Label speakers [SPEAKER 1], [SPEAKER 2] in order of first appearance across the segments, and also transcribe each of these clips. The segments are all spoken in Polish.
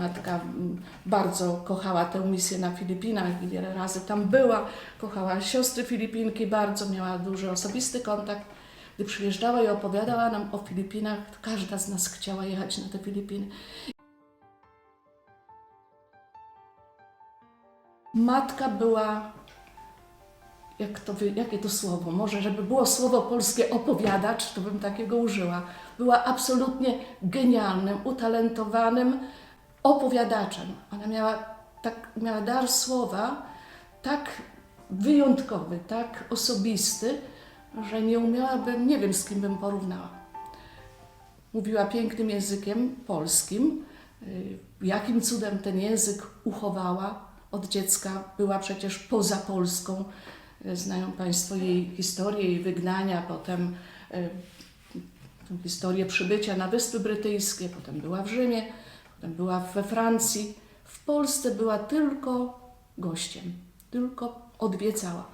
[SPEAKER 1] Matka bardzo kochała tę misję na Filipinach i wiele razy tam była. Kochała siostry Filipinki bardzo, miała duży osobisty kontakt. Gdy przyjeżdżała i opowiadała nam o Filipinach, każda z nas chciała jechać na te Filipiny. Matka była, jak to, jakie to słowo, może żeby było słowo polskie opowiadacz, to bym takiego użyła. Była absolutnie genialnym, utalentowanym opowiadaczem. Ona miała, tak, miała dar słowa tak wyjątkowy, tak osobisty, że nie umiałabym, nie wiem z kim bym porównała. Mówiła pięknym językiem polskim. Y, Jakim cudem ten język uchowała od dziecka? Była przecież poza Polską. Y, Znają Państwo jej historię, jej wygnania, potem y, historię przybycia na Wyspy Brytyjskie, potem była w Rzymie, była we Francji. W Polsce była tylko gościem, tylko odwiedzała.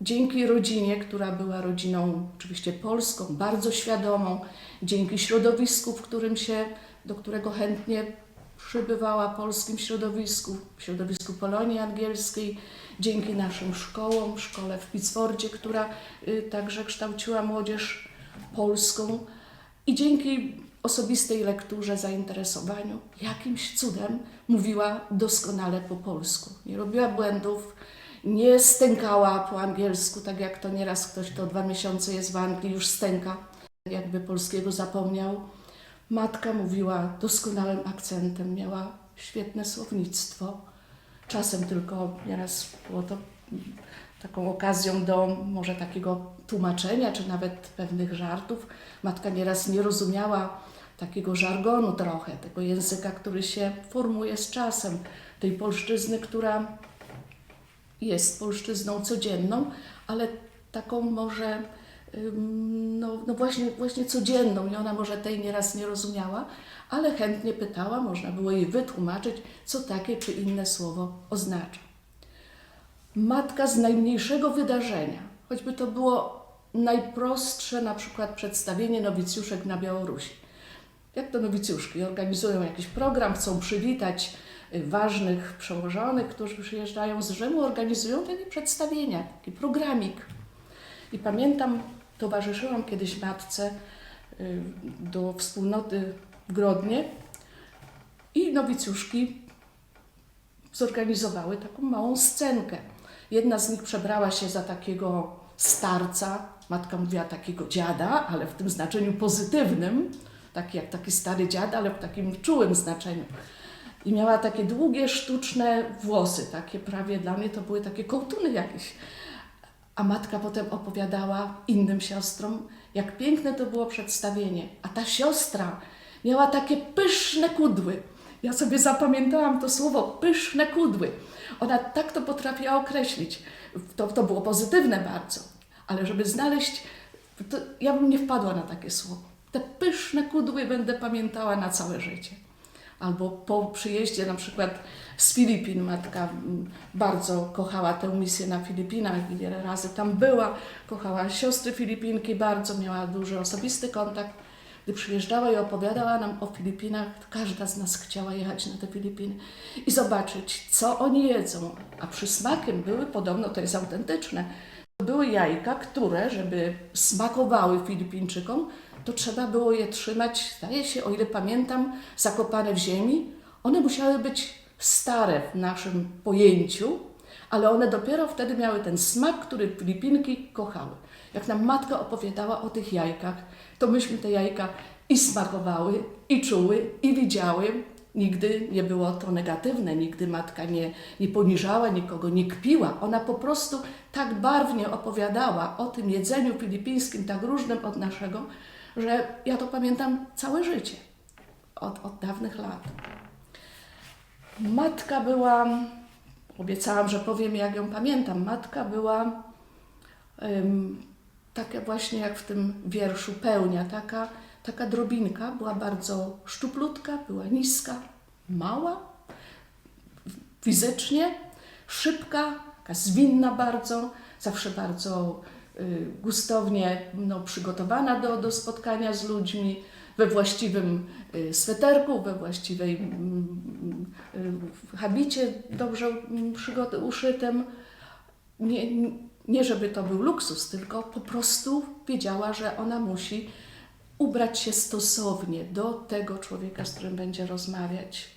[SPEAKER 1] Dzięki rodzinie, która była rodziną oczywiście polską, bardzo świadomą, dzięki środowisku, w którym się, do którego chętnie przybywała polskim środowisku, środowisku Polonii Angielskiej, dzięki naszym szkołom, szkole w Pittsfordzie, która y, także kształciła młodzież polską i dzięki osobistej lekturze, zainteresowaniu, jakimś cudem mówiła doskonale po polsku. Nie robiła błędów, nie stękała po angielsku, tak jak to nieraz ktoś, kto dwa miesiące jest w Anglii, już stęka, jakby polskiego zapomniał. Matka mówiła doskonałym akcentem, miała świetne słownictwo. Czasem tylko nieraz było to taką okazją do może takiego tłumaczenia, czy nawet pewnych żartów. Matka nieraz nie rozumiała takiego żargonu trochę, tego języka, który się formuje z czasem, tej polszczyzny, która jest polszczyzną codzienną, ale taką może no, no właśnie, właśnie codzienną i ona może tej nieraz nie rozumiała, ale chętnie pytała, można było jej wytłumaczyć, co takie czy inne słowo oznacza. Matka z najmniejszego wydarzenia, choćby to było najprostsze na przykład przedstawienie nowicjuszek na Białorusi. Jak to nowicjuszki organizują jakiś program, chcą przywitać y, ważnych przełożonych, którzy przyjeżdżają z Rzymu, organizują takie przedstawienia, taki programik. I pamiętam, towarzyszyłam kiedyś matce y, do wspólnoty w Grodnie i nowicjuszki zorganizowały taką małą scenkę. Jedna z nich przebrała się za takiego starca, matka mówiła takiego dziada, ale w tym znaczeniu pozytywnym, taki jak taki stary dziad, ale w takim czułym znaczeniu. I miała takie długie, sztuczne włosy, takie prawie dla mnie to były takie kołtuny jakieś. A matka potem opowiadała innym siostrom, jak piękne to było przedstawienie. A ta siostra miała takie pyszne kudły. Ja sobie zapamiętałam to słowo pyszne kudły. Ona tak to potrafiła określić. To, to było pozytywne bardzo, ale żeby znaleźć, ja bym nie wpadła na takie słowo. Te pyszne kudły będę pamiętała na całe życie. Albo po przyjeździe na przykład z Filipin matka bardzo kochała tę misję na Filipinach wiele razy tam była. Kochała siostry Filipinki bardzo, miała duży osobisty kontakt. Gdy przyjeżdżała i opowiadała nam o Filipinach, każda z nas chciała jechać na te Filipiny i zobaczyć, co oni jedzą. A przysmakiem były, podobno to jest autentyczne, były jajka, które, żeby smakowały Filipińczykom, to trzeba było je trzymać, zdaje się, o ile pamiętam, zakopane w ziemi. One musiały być stare w naszym pojęciu, ale one dopiero wtedy miały ten smak, który Filipinki kochały. Jak nam matka opowiadała o tych jajkach, to myśmy te jajka i smakowały, i czuły, i widziały. Nigdy nie było to negatywne, nigdy matka nie, nie poniżała nikogo, nie kpiła. Ona po prostu tak barwnie opowiadała o tym jedzeniu filipińskim, tak różnym od naszego, że ja to pamiętam całe życie, od, od dawnych lat. Matka była, obiecałam, że powiem, jak ją pamiętam. Matka była ym, taka właśnie jak w tym wierszu pełnia, taka, taka drobinka, była bardzo szczuplutka, była niska, mała fizycznie, szybka, taka zwinna bardzo, zawsze bardzo y, gustownie no, przygotowana do, do spotkania z ludźmi, we właściwym y, sweterku, we właściwej mm, y, habicie dobrze mm, uszytym. Nie, nie żeby to był luksus, tylko po prostu wiedziała, że ona musi ubrać się stosownie do tego człowieka, z którym będzie rozmawiać.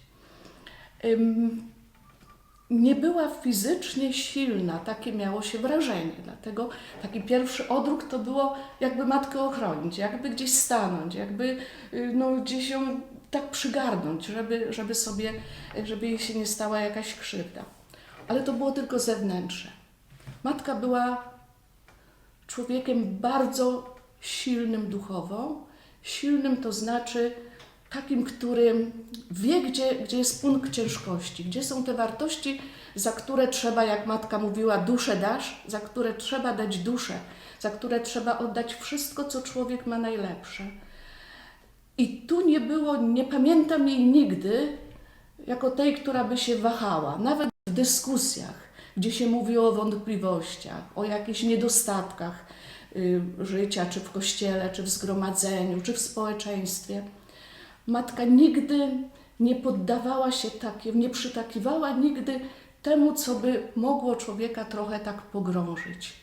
[SPEAKER 1] Nie była fizycznie silna, takie miało się wrażenie. Dlatego taki pierwszy odruch to było jakby matkę ochronić, jakby gdzieś stanąć, jakby y, no, gdzieś ją tak przygarnąć, żeby, żeby sobie, żeby jej się nie stała jakaś krzywda. Ale to było tylko zewnętrzne. Matka była człowiekiem bardzo silnym duchowo. Silnym to znaczy takim, który wie, gdzie, gdzie jest punkt ciężkości, gdzie są te wartości, za które trzeba, jak matka mówiła, duszę dasz, za które trzeba dać duszę, za które trzeba oddać wszystko, co człowiek ma najlepsze. I tu nie było, nie pamiętam jej nigdy jako tej, która by się wahała, nawet w dyskusjach, gdzie się mówiło o wątpliwościach, o jakichś niedostatkach życia, czy w kościele, czy w zgromadzeniu, czy w społeczeństwie. Matka nigdy nie poddawała się takim, nie przytakiwała nigdy temu, co by mogło człowieka trochę tak pogrążyć.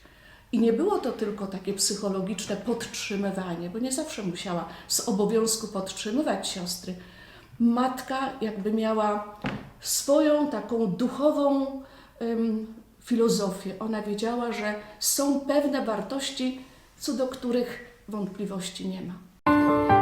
[SPEAKER 1] I nie było to tylko takie psychologiczne podtrzymywanie, bo nie zawsze musiała z obowiązku podtrzymywać siostry. Matka jakby miała swoją taką duchową filozofię. Ona wiedziała, że są pewne wartości, co do których wątpliwości nie ma.